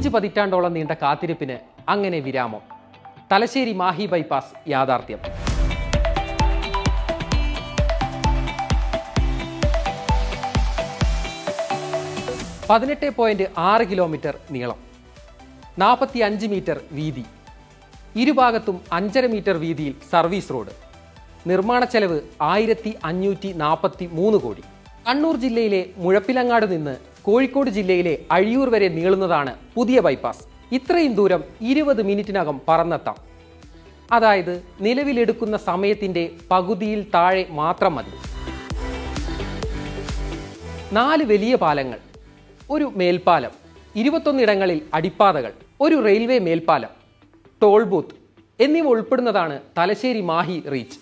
അഞ്ച് പതിറ്റാണ്ടോളം നീണ്ട കാത്തിരിപ്പിന് അങ്ങനെ വിരാമം. തലശ്ശേരി മാഹി ബൈപ്പാസ് യാഥാർത്ഥ്യം. പതിനെട്ട് പോയിന്റ് ആറ് കിലോമീറ്റർ നീളം. നാൽപ്പത്തി അഞ്ച് മീറ്റർ വീതി. ഇരുഭാഗത്തും അഞ്ചര മീറ്റർ വീതിയിൽ സർവീസ് റോഡ്. നിർമ്മാണ ചെലവ് ആയിരത്തി അഞ്ഞൂറ്റി നാൽപ്പത്തി മൂന്ന് കോടി. കണ്ണൂർ ജില്ലയിലെ മുഴപ്പിലങ്ങാട് നിന്ന് കോഴിക്കോട് ജില്ലയിലെ അഴിയൂർ വരെ നീളുന്നതാണ് പുതിയ ബൈപ്പാസ്. ഇത്രയും ദൂരം ഇരുപത് മിനിറ്റിനകം പറന്നെത്താം. അതായത് നിലവിലെടുക്കുന്ന സമയത്തിന്റെ പകുതിയിൽ താഴെ മാത്രം മതി. നാല് വലിയ പാലങ്ങൾ ഒരു മേൽപ്പാലം ഇരുപത്തൊന്നിടങ്ങളിൽ അടിപ്പാതകൾ ഒരു റെയിൽവേ മേൽപ്പാലം ടോൾ ബൂത്ത് എന്നിവ ഉൾപ്പെടുന്നതാണ് തലശ്ശേരി മാഹി റീച്ച്.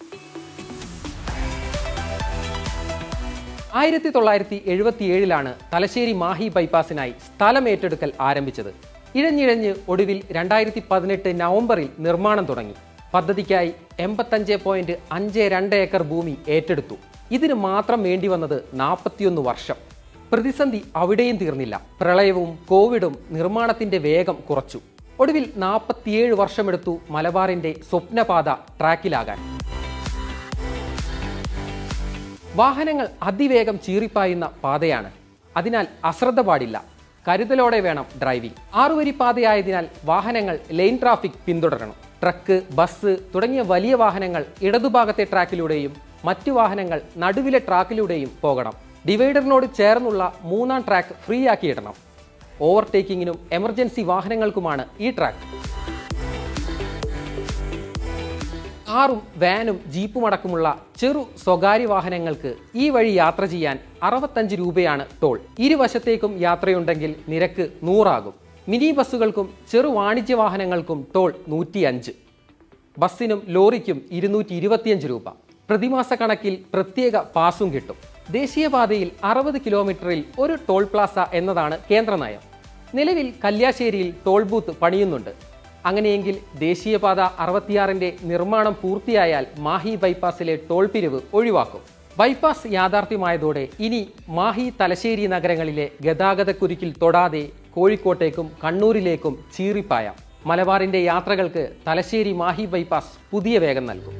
ആയിരത്തി തൊള്ളായിരത്തി എഴുപത്തി ഏഴിലാണ് തലശ്ശേരി മാഹി ബൈപ്പാസിനായി സ്ഥലം ഏറ്റെടുക്കൽ ആരംഭിച്ചത്. ഇഴഞ്ഞിഴഞ്ഞ് ഒടുവിൽ രണ്ടായിരത്തി പതിനെട്ട് നവംബറിൽ നിർമ്മാണം തുടങ്ങി. പദ്ധതിക്കായി എൺപത്തഞ്ച് പോയിന്റ് അഞ്ച് രണ്ട് ഏക്കർ ഭൂമി ഏറ്റെടുത്തു. ഇതിന് മാത്രം വേണ്ടി വന്നത് നാൽപ്പത്തിയൊന്ന് വർഷം. പ്രതിസന്ധി അവിടെയും തീർന്നില്ല. പ്രളയവും കോവിഡും നിർമ്മാണത്തിന്റെ വേഗം കുറച്ചു. ഒടുവിൽ നാൽപ്പത്തിയേഴ് വർഷമെടുത്തു മലബാറിന്റെ സ്വപ്നപാത ട്രാക്കിലാകാൻ. വാഹനങ്ങൾ അതിവേഗം ചീറിപ്പായുന്ന പാതയാണ്. അതിനാൽ അശ്രദ്ധ പാടില്ല. കരുതലോടെ വേണം ഡ്രൈവിംഗ്. ആറുവരി പാതയായതിനാൽ വാഹനങ്ങൾ ലൈൻ ട്രാഫിക് പിന്തുടരണം. ട്രക്ക് ബസ് തുടങ്ങിയ വലിയ വാഹനങ്ങൾ ഇടതുഭാഗത്തെ ട്രാക്കിലൂടെയും മറ്റു വാഹനങ്ങൾ നടുവിലെ ട്രാക്കിലൂടെയും പോകണം. ഡിവൈഡറിനോട് ചേർന്നുള്ള മൂന്നാം ട്രാക്ക് ഫ്രീ ആക്കിയിടണം ഓവർടേക്കിങ്ങിനും എമർജൻസി വാഹനങ്ങൾക്കുമാണ് ഈ ട്രാക്ക്. കാറും വാനും ജീപ്പും അടക്കമുള്ള ചെറു സ്വകാര്യ വാഹനങ്ങൾക്ക് ഈ വഴി യാത്ര ചെയ്യാൻ അറുപത്തഞ്ച് രൂപയാണ് ടോൾ. ഇരുവശത്തേക്കും യാത്രയുണ്ടെങ്കിൽ നിരക്ക് നൂറാകും. മിനി ബസ്സുകൾക്കും ചെറു വാണിജ്യ വാഹനങ്ങൾക്കും ടോൾ നൂറ്റിയഞ്ച്. ബസ്സിനും ലോറിക്കും ഇരുന്നൂറ്റി ഇരുപത്തിയഞ്ച് രൂപ. പ്രതിമാസ കണക്കിൽ പ്രത്യേക പാസും കിട്ടും. ദേശീയപാതയിൽ അറുപത് കിലോമീറ്ററിൽ ഒരു ടോൾ പ്ലാസ എന്നതാണ് കേന്ദ്ര നയം നിലവിൽ കല്യാശ്ശേരിയിൽ ടോൾ ബൂത്ത് പണിയുന്നുണ്ട്. അങ്ങനെയെങ്കിൽ ദേശീയപാത അറുപത്തിയാറിന്റെ നിർമ്മാണം പൂർത്തിയായാൽ മാഹി ബൈപ്പാസിലെ ടോൾ പിരിവ് ഒഴിവാക്കും. ബൈപ്പാസ് യാഥാർത്ഥ്യമായതോടെ ഇനി മാഹി തലശ്ശേരി നഗരങ്ങളിലെ ഗതാഗതക്കുരുക്കിൽ തൊടാതെ കോഴിക്കോട്ടേക്കും കണ്ണൂരിലേക്കും ചീറിപ്പായാം. മലബാറിന്റെ യാത്രകൾക്ക് തലശ്ശേരി മാഹി ബൈപ്പാസ് പുതിയ വേഗം നൽകും.